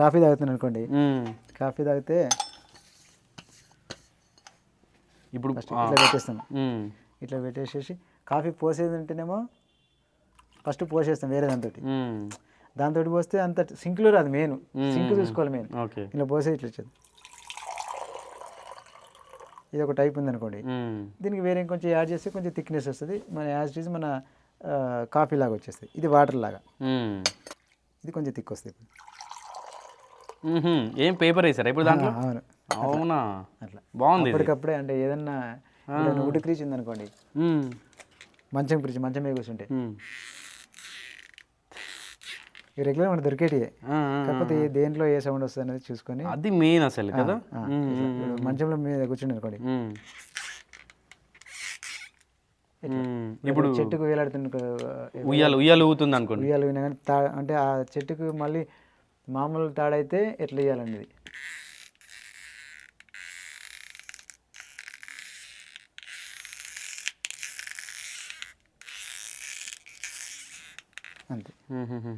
Coffee తాగుతున్నాను అనుకోండి. Coffee తాగితే ఇప్పుడు. ఇట్లా పెట్టేస్తాను. ఇట్లా పెట్టేసేసి కాఫీ పోసేది ఉంటేనేమో ఫస్ట్ పోసేస్తాం వేరే దాంతో. దాంతో పోస్తే అంత సింక్లో రాదు మెయిన్ సింక్ చూసుకోవాలి మెయిన్ ఇలా పోసే ఇట్లా వచ్చేది ఇది ఒక టైప్ ఉంది అనుకోండి. దీనికి వేరే కొంచెం యాడ్ చేస్తే కొంచెం థిక్నెస్ వస్తుంది మన యాజ్ ఈజ్ మన కాఫీ లాగా వచ్చేస్తుంది ఇది వాటర్ లాగా. ఇది కొంచెం థిక్ వస్తుంది. ఏం పేపర్ వేసారా ఇప్పుడు దాంట్లో? అవును. అవునా? అట్లా. బాగుంది. అప్పటికప్పుడే అంటే ఏదన్నా ఏదైనా ఉడి క్రీచ్ ఉందనుకోండి. మ్మ్. మంచం క్రీచ్ మంచం మీద కూర్చుంటే. రెగ్యులర్ మనకు దొరికేటి కాకపోతే దేంట్లో ఏ సౌండ్ వస్తుంది అనేది చూసుకొని. అది మెయిన్ అసలు కదా? మంచంలో మీద కూర్చుండి అనుకోండి. ఇప్పుడు చెట్టుకు వేలాడుతున్న ఉయ్యాలు ఉయ్యాలు ఊగుతుంది అనుకోండి. ఉయ్యాలు కానీ అంటే ఆ చెట్టుకు మళ్ళీ మామూలు తాడైతే ఎట్లా వేయాలండి ఇది? అంతే.